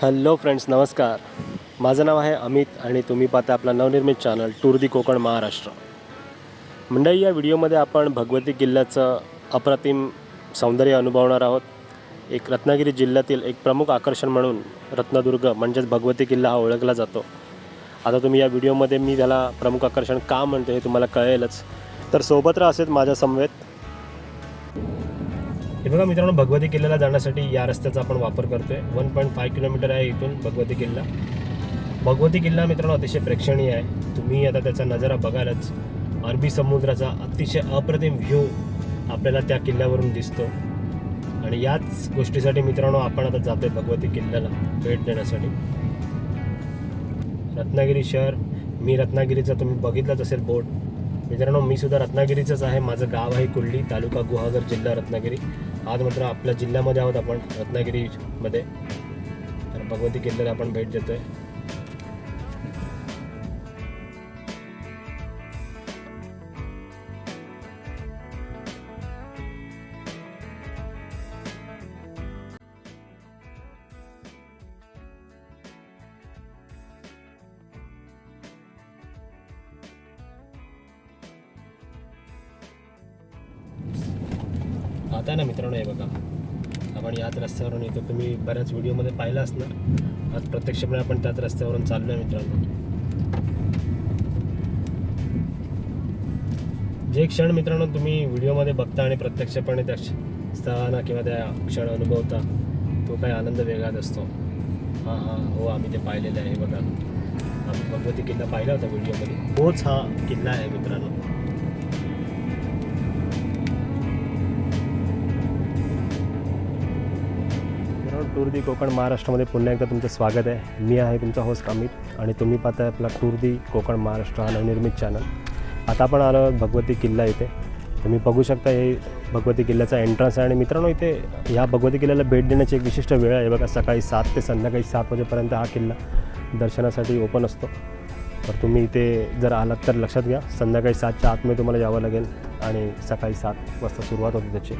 Hello friends नमस्कार. माझं नाव आहे अमित आणि तुम्ही पाहता आपला नवनिर्मित channel tour the Konkan Maharashtra. मंडळी या व्हिडिओमध्ये आपण भगवती किल्ल्याचं अप्रतिम सौंदर्य अनुभवणार आहोत. एक रत्नागिरी जिल्ह्यातील एक प्रमुख आकर्षण म्हणून रत्नदुर्ग म्हणजेच भगवती किल्ला हा ओळखला जातो. आता तुम्ही या व्हिडिओमध्ये मी त्याला प्रमुख आकर्षण का म्हणतो हे तुम्हाला कळेलच. तर सोबत राहा असेच माझ्या समवेत हे बघा मित्रांनो भगवती किल्ल्याला जाण्यासाठी या रस्त्याचा आपण वापर करतोय. वन पॉईंट फाय किलोमीटर आहे इथून भगवती किल्ला. भगवती किल्ला मित्रांनो अतिशय प्रेक्षणीय आहे. तुम्ही आता त्याचा नजारा बघालच अरबी समुद्राचा अतिशय अप्रतिम व्ह्यू आपल्याला त्या किल्ल्यावरून दिसतो. आणि याच गोष्टीसाठी मित्रांनो आपण आता जातोय भगवती किल्ल्याला भेट देण्यासाठी. रत्नागिरी शहर मी रत्नागिरीचा तुम्ही बघितलंच असेल बोर्ड. मित्रांनो मी सुद्धा रत्नागिरीचंच आहे. माझं गाव आहे कुल्ली तालुका गुहागर जिल्हा रत्नागिरी. आज मात्र आपल्या जिल्ह्यामध्ये आहोत आपण रत्नागिरीमध्ये. तर भगवती किल्ल्याला आपण भेट देतो आहे ना मित्रांनो हे बघा. आपण याच रस्त्यावरून येतो. तुम्ही बऱ्याच व्हिडिओमध्ये पाहिलं असणार. आज प्रत्यक्षपणे आपण त्याच रस्त्यावरून चाललो आहे मित्रांनो. जे क्षण मित्रांनो तुम्ही व्हिडिओमध्ये बघता आणि प्रत्यक्षपणे त्या स्थळांना किंवा त्या क्षण अनुभवता तो काय आनंद वेगळाच असतो. हां हां हो आम्ही ते पाहिलेलं आहे बघा. आम्ही भगवती किल्ला पाहिला होता व्हिडिओमध्ये. तोच हा किल्ला आहे मित्रांनो. मित्रांनो टूर दी कोकण महाराष्ट्रामध्ये पुन्हा एकदा तुमचं स्वागत आहे. मी आहे तुमचा होस्ट अमित आणि तुम्ही पाहताय आपला टूर दी कोकण महाराष्ट्र हा नवनिर्मित चॅनल आता आपण आलो आहोत भगवती किल्ला इथे. तुम्ही बघू शकता हे भगवती किल्ल्याचा एंट्रन्स आहे आणि मित्रांनो इथे ह्या भगवती किल्ल्याला भेट देण्याची एक विशिष्ट वेळ आहे. बघा सकाळी सात ते संध्याकाळी सात वाजेपर्यंत हा किल्ला दर्शनासाठी ओपन असतो. तर तुम्ही इथे जर आलात तर लक्षात घ्या संध्याकाळी सातच्या आतमध्ये तुम्हाला यावं लागेल आणि सकाळी सात वाजता सुरुवात होते त्याची.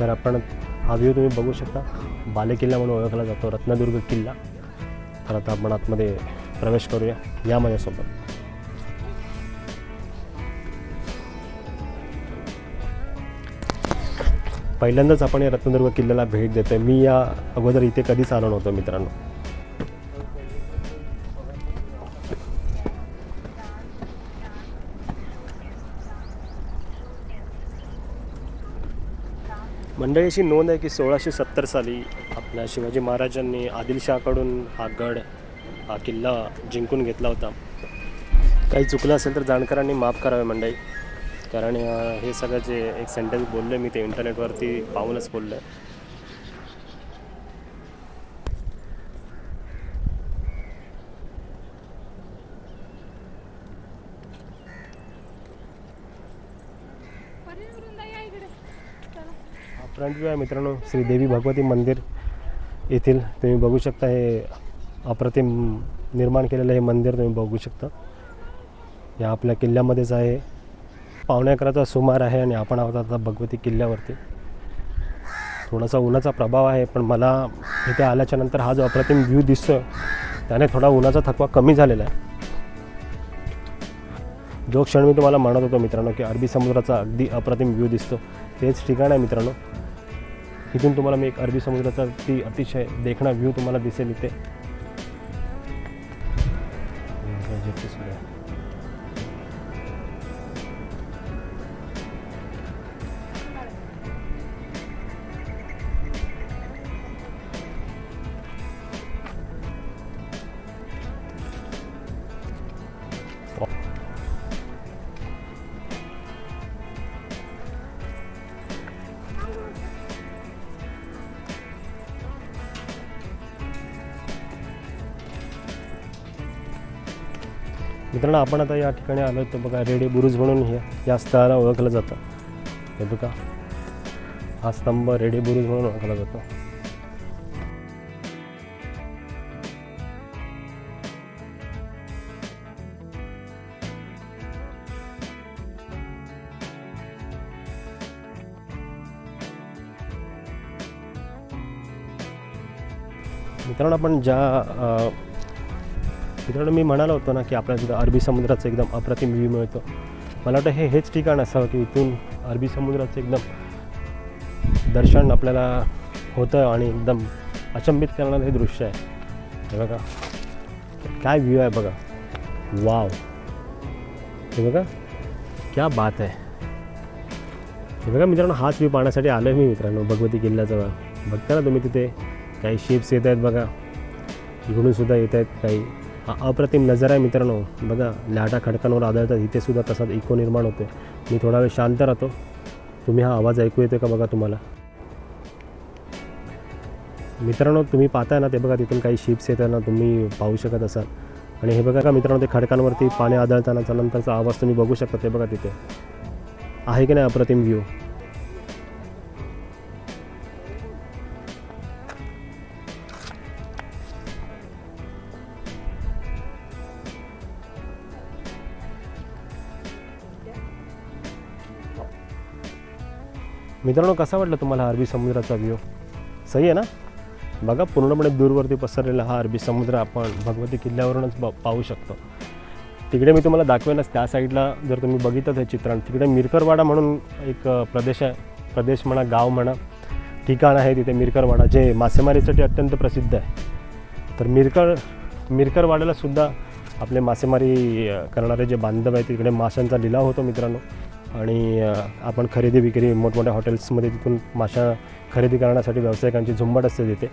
तर आपण हा व्ह्यू तुम्ही बघू शकता. बालेकिल्ला म्हणून ओळखला जातो रत्नदुर्ग किल्ला. तर आता आपण आतमध्ये प्रवेश करूया या माझ्यासोबत. पहिल्यांदाच आपण या रत्नदुर्ग किल्ल्याला भेट देतोय. मी या अगोदर इथे कधीच आलो नव्हतो मित्रांनो. मंडळी अशी नोंद आहे की सोळाशे सत्तर साली आपल्या शिवाजी महाराजांनी आदिलशहाकडून हा गड हा किल्ला जिंकून घेतला होता. काही चुकलं असेल तर जाणकारांनी माफ करावे मंडळी. कारण हे सगळं जे एक सेंटेन्स बोललं मी ते इंटरनेटवरती पाहूनच बोललो फ्रंट व्ह्यू आहे मित्रांनो श्रीदेवी भगवती मंदिर येथील. तुम्ही बघू शकता हे अप्रतिम निर्माण केलेलं हे मंदिर तुम्ही बघू शकता. या आपल्या किल्ल्यामध्येच आहे. पावणे अकराचा सुमार आहे आणि आपण आहोत आता भगवती किल्ल्यावरती. थोडासा उन्हाचा प्रभाव आहे पण मला इथे आल्याच्यानंतर हा जो अप्रतिम व्ह्यू दिसतो त्याने थोडा उन्हाचा थकवा कमी झालेला आहे. जो क्षण मी तुम्हाला म्हणत होतो मित्रांनो की अरबी समुद्राचा अगदी अप्रतिम व्ह्यू दिसतो. तेच ठिकाण आहे मित्रांनो. इथून तुम्हाला मी एक अरबी समुद्राचा ती अतिशय देखणा व्ह्यू तुम्हाला दिसेल इथे. मित्रांनो आपण आता या ठिकाणी आलो तर बघा रेडी बुरुज म्हणून हे या स्थळाला ओळखलं जातं. हे बघा. हा स्तंभ रेडी बुरुज म्हणून ओळखला जातो. मित्रांनो आपण ज्या मित्रांनो मी म्हणालो होतो ना की आपल्याला तिथं अरबी समुद्राचं एकदम अप्रतिम व्ह्यू मिळतो. मला वाटतं हे हेच ठिकाण असावं की इथून अरबी समुद्राचं एकदम दर्शन आपल्याला होतं आणि एकदम अचंबित करणारं हे दृश्य आहे. हे बघा. काय व्ह्यू आहे बघा. वाव हे बघा. क्या बात आहे. हे बघा मित्रांनो हाच व्ह्यू पाहण्यासाठी आलो आहे मी मित्रांनो भगवती किल्ल्याजवळ. बघता ना तुम्ही तिथे काही शिप्स येत आहेत बघा. इकडूनसुद्धा येत आहेत काही हा अप्रतिम नजर आहे मित्रांनो. बघा लाटा खडकांवर आदळतात. इथे सुद्धा तसाच इको निर्माण होतो मी थोडा वेळ शांत राहतो. तुम्ही हा आवाज ऐकू येतो का बघा तुम्हाला? मित्रांनो तुम्ही पाहताय ना ते बघा तिथून काही शिप्स येतात ना तुम्ही पाहू शकत असाल. आणि हे बघा का मित्रांनो ते खडकांवरती पाणी आदळतानाचा नंतरचा आवाज तुम्ही बघू शकता ते बघा तिथे. आहे की नाही अप्रतिम व्ह्यू मित्रांनो कसा वाटला तुम्हाला अरबी समुद्राचा व्ह्यू सही आहे ना? बघा पूर्णपणे दूरवरती पसरलेला हा अरबी समुद्र आपण भगवती किल्ल्यावरूनच ब पाहू शकतो. तिकडे मी तुम्हाला दाखवेनच त्या साईडला जर तुम्ही बघितलं हे चित्रण तिकडे मिरकरवाडा म्हणून एक प्रदेश आहे. प्रदेश म्हणा गाव म्हणा ठिकाण आहे तिथे मिरकरवाडा जे मासेमारीसाठी अत्यंत प्रसिद्ध आहे. तर मिरकर मिरकरवाड्याला सुद्धा आपले मासेमारी करणारे जे बांधव आहे तिकडे माशांचा लिलाव होतो मित्रांनो. आणि आपण खरेदी विक्री मोठमोठ्या हॉटेल्समध्ये तिथून माशा खरेदी करण्यासाठी व्यावसायिकांची झुंबट असते तिथे.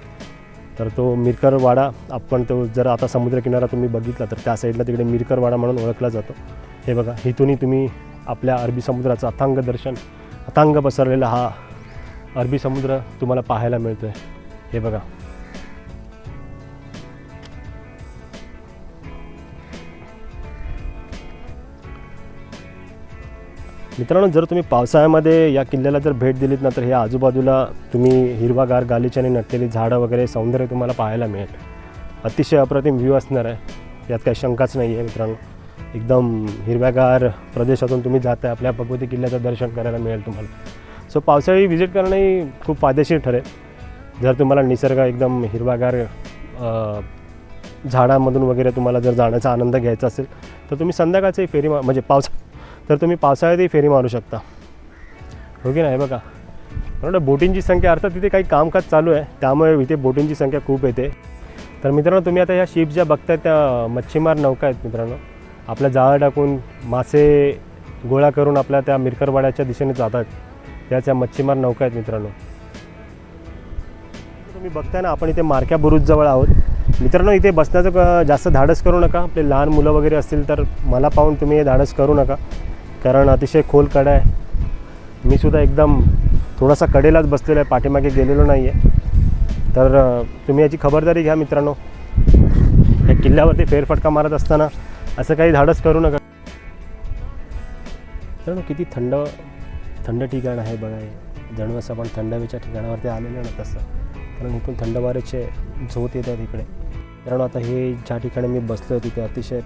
तर तो मिरकरवाडा आपण तो जर आता समुद्रकिनारा तुम्ही बघितला तर त्या साईडला तिकडे मिरकरवाडा म्हणून ओळखला जातो. हे बघा इथूनही तुम्ही आपल्या अरबी समुद्राचं अथांग दर्शन अथांग पसरलेला हा अरबी समुद्र तुम्हाला पाहायला मिळतो आहे हे बघा. मित्रांनो जर तुम्ही पावसाळ्यामध्ये या किल्ल्याला जर भेट दिलीत ना तर हे आजूबाजूला तुम्ही हिरवागार गालिच्याने नटलेली झाडं वगैरे सौंदर्य तुम्हाला पाहायला मिळेल. अतिशय अप्रतिम व्ह्यू असणार आहे. यात काही शंकाच नाही आहे मित्रांनो. एकदम हिरव्यागार प्रदेशातून तुम्ही जाताय आपल्या भगवती किल्ल्याचं दर्शन करायला मिळेल तुम्हाला. सो पावसाळी व्हिजिट करणंही खूप फायदेशीर ठरेल. जर तुम्हाला निसर्ग एकदम हिरवागार झाडामधून झाडांमधून वगैरे तुम्हाला जर जाण्याचा आनंद घ्यायचा असेल तर तुम्ही संध्याकाळची फेरी म्हणजे पावसा तर तुम्ही पावसाळ्यातही फेरी मारू शकता. हो की नाही? बघा. बरोबर? बोटींची संख्या अर्थात तिथे काही कामकाज चालू आहे. त्यामुळे इथे बोटींची संख्या खूप येते. तर मित्रांनो तुम्ही आता ह्या शिप ज्या बघताय त्या मच्छीमार नौका आहेत मित्रांनो. आपल्या जाळं टाकून मासे गोळा करून आपल्या त्या मिरकरवाड्याच्या दिशेने जातात. त्याच या मच्छीमार नौका आहेत मित्रांनो. तुम्ही बघताय ना आपण इथे मारक्या बुरुजजवळ आहोत. मित्रांनो इथे बसण्याचं क- जास्त धाडस करू नका. आपले लहान मुलं वगैरे असतील तर मला पाहून तुम्ही हे धाडस करू नका. कारण अतिशय खोल कडा आहे. मी सुद्धा एकदम थोडासा कडेलाच बसलेलो आहे पाठीमागे गेलेलो नाही आहे तर तुम्ही याची खबरदारी घ्या मित्रांनो. या किल्ल्यावरती फेरफटका मारत असताना असं काही धाडस करू नका. मित्रांनो किती थंड थंड ठिकाण आहे बघा हे. जणू असं आपण थंड हवेच्या ठिकाणावरती आलेलं ना तसं. कारण इथून थंड वारेचे झोत येतात इकडे. कारण आता हे ज्या ठिकाणी मी बसलो आहे तिथे अतिशय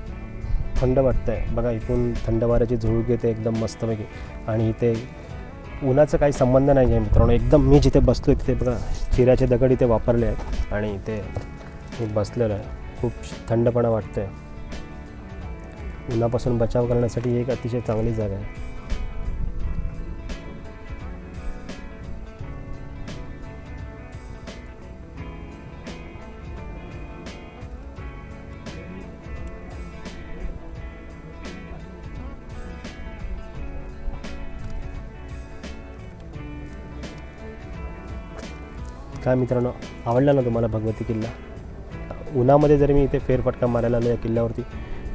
थंड वाटतं आहे बघा इथून थंड वाऱ्याची झुळूक येते एकदम मस्तपैकी. आणि इथे उन्हाचा काही संबंध नाही आहे मित्रांनो. एकदम मी जिथे बसलो तिथे बघा चिऱ्याचे दगड इथे वापरले आहेत. आणि इथे मी बसलेलो आहे. खूप थंडपणा वाटतं आहे उन्हापासून बचाव करण्यासाठी ही एक अतिशय चांगली जागा आहे. का मित्रांनो आवडला ना तुम्हाला भगवती किल्ला? उन्हामध्ये जरी मी इथे फेरफटका मारायला आलो या किल्ल्यावरती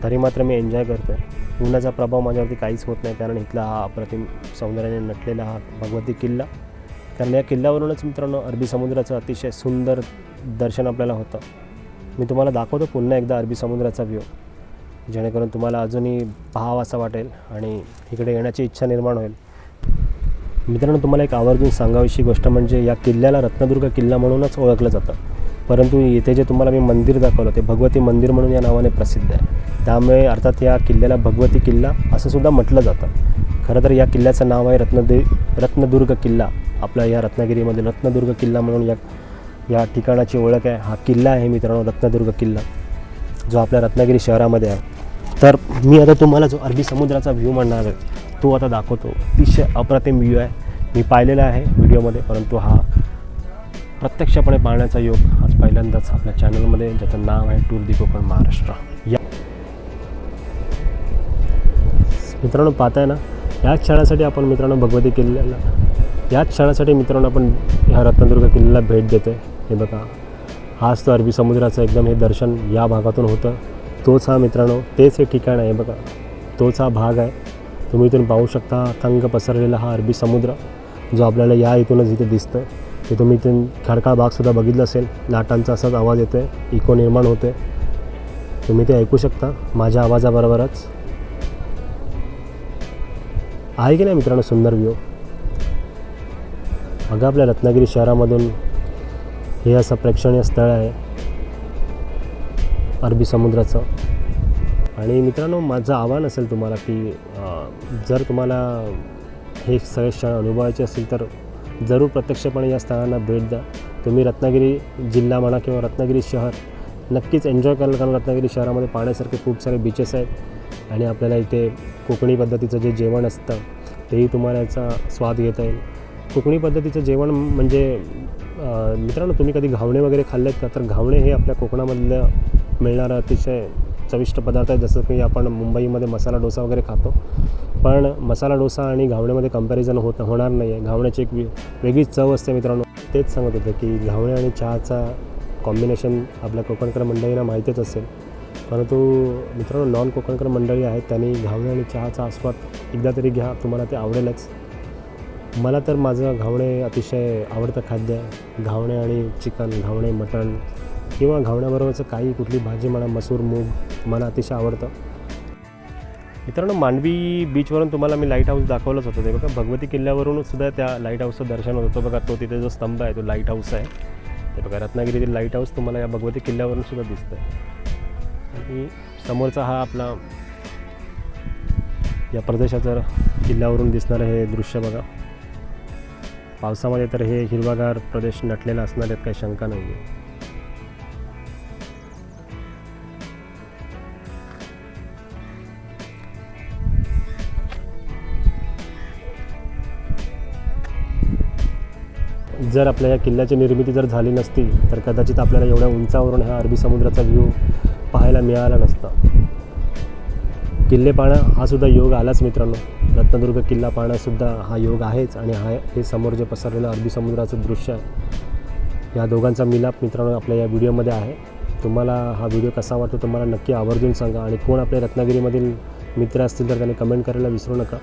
तरी मात्र मी एन्जॉय करतो आहे उन्हाचा प्रभाव माझ्यावरती काहीच होत नाही कारण इथला हा अप्रतिम सौंदर्याने नटलेला हा भगवती किल्ला. कारण या किल्ल्यावरूनच मित्रांनो अरबी समुद्राचं अतिशय सुंदर दर्शन आपल्याला होतं. मी तुम्हाला दाखवतो पुन्हा एकदा अरबी समुद्राचा व्ह्यू जेणेकरून तुम्हाला अजूनही पाहावासा वाटेल आणि इकडे येण्याची इच्छा निर्माण होईल. मित्रांनो तुम्हाला एक आवर्जून सांगावीशी गोष्ट म्हणजे या किल्ल्याला रत्नदुर्ग किल्ला म्हणूनच ओळखलं जातं. परंतु इथे जे तुम्हाला मी मंदिर दाखवलं ते भगवती मंदिर म्हणून या नावाने प्रसिद्ध आहे. त्यामुळे अर्थात या किल्ल्याला भगवती किल्ला असं सुद्धा म्हटलं जातं. खरं तर या किल्ल्याचं नाव आहे रत्नदे रत्नदुर्ग किल्ला. आपल्या या रत्नागिरीमध्ये रत्नदुर्ग किल्ला म्हणून या या ठिकाणाची ओळख आहे. हा किल्ला आहे मित्रांनो रत्नदुर्ग किल्ला जो आपल्या रत्नागिरी शहरामध्ये आहे. तर मी आता तुम्हाला जो अरबी समुद्राचा व्ह्यू म्हणणार आहे तो आता दाखवतो. अतिशय अप्रतिम व्ह्यू आहे. मी पाहिलेला आहे व्हिडिओमध्ये परंतु हा प्रत्यक्षपणे पाहण्याचा योग आज पहिल्यांदाच आपल्या चॅनलमध्ये ज्याचं नाव आहे टूर दी कोकण महाराष्ट्र. या. मित्रांनो पाहताय ना? याच क्षणासाठी आपण मित्रांनो भगवती किल्ल्याला याच क्षणासाठी मित्रांनो आपण ह्या रत्नदुर्ग किल्ल्याला भेट देतो आहे हे बघा. हाच तो अरबी समुद्राचं एकदम हे दर्शन या भागातून होतं. तोच हा मित्रांनो तेच हे ठिकाण आहे. बघा. तोच हा भाग आहे. तुम्ही इथून पाहू शकता थंग पसरलेला हा अरबी समुद्र जो आपल्याला या इथूनच इथे दिसतं आहे ते तुम्ही इथून खडकाळ भागसुद्धा बघितलं असेल. लाटांचा असाच आवाज येतो आहे इको निर्माण होते तुम्ही ते ऐकू शकता माझ्या आवाजाबरोबरच. आहे की नाही मित्रांनो सुंदर व्ह्यू? अगं आपल्या रत्नागिरी शहरामधून हे असं प्रेक्षणीय स्थळ आहे अरबी समुद्राचं. आणि मित्रांनो माझं आव्हान असेल तुम्हाला की जर तुम्हाला हे सगळे क्षण अनुभवायचे असतील तर जरूर प्रत्यक्षपणे या स्थळांना भेट द्या. तुम्ही रत्नागिरी जिल्हा म्हणा किंवा रत्नागिरी शहर नक्कीच एन्जॉय कराल कारण रत्नागिरी शहरामध्ये पाहण्यासारखे खूप सारे बीचेस आहेत आणि आपल्याला इथे कोकणी पद्धतीचं जे जेवण असतं तेही तुम्हाला याचा स्वाद घेता येईल. कोकणी पद्धतीचं जेवण म्हणजे मित्रांनो तुम्ही कधी घावणे वगैरे खाल्लेत का? तर घावणे हे आपल्या कोकणामधलं मिळणारं अतिशय चविष्ट पदार्थ आहेत जसं की आपण मुंबईमध्ये मसाला डोसा वगैरे खातो. पण मसाला डोसा आणि घावण्यामध्ये कंपॅरिझन होत होणार नाही आहे घावण्याची एक वे- वेगळीच चव असते मित्रांनो. तेच सांगत होते की घावणे आणि चहाचा कॉम्बिनेशन आपल्या कोकणकर मंडळींना माहितीच असेल. परंतु मित्रांनो नॉन कोकणकर मंडळी आहेत त्यांनी घावणे आणि चहाचा आस्वाद एकदा तरी घ्या तुम्हाला ते आवडेलच. मला तर माझं घावणे अतिशय आवडतं खाद्य आहे. घावणे आणि चिकन घावणे मटण किंवा घावण्याबरोबरचं काही कुठली भाजी म्हणा मसूर मूग मला अतिशय आवडतं. मित्रांनो मांडवी बीचवरून तुम्हाला मी लाइट हाऊस दाखवलंच होतं. ते बघा भगवती किल्ल्यावरून सुद्धा त्या लाइट हाऊसचं दर्शन होत होतं. बघा तो तिथे जो स्तंभ आहे तो लाइट हाऊस आहे. ते बघा रत्नागिरीतील लाइट हाऊस तुम्हाला या भगवती किल्ल्यावरून सुद्धा दिसतं आहे आणि समोरचा हा आपला या प्रदेशाचं किल्ल्यावरून दिसणारं हे दृश्य बघा. पावसामध्ये तर हे हिरवागार प्रदेश नटलेला असणार आहेत काही शंका नाही आहे जर आपल्या या किल्ल्याची निर्मिती जर झाली नसती तर कदाचित आपल्याला एवढ्या उंचावरून हा अरबी समुद्राचा व्ह्यू पाहायला मिळाला नसता. किल्ले पाहणं हा सुद्धा योग आलाच मित्रांनो. रत्नदुर्ग किल्ला पाहणंसुद्धा हा योग आहेच आणि हा हे समोर जे पसरलेलं अरबी समुद्राचं दृश्य आहे. या दोघांचा मिलाप मित्रांनो आपल्या या व्हिडिओमध्ये आहे. तुम्हाला हा व्हिडिओ कसा वाटतो तुम्हाला नक्की आवर्जून सांगा आणि कोण आपल्या रत्नागिरीमधील मित्र असतील तर त्यांनी कमेंट करायला विसरू नका.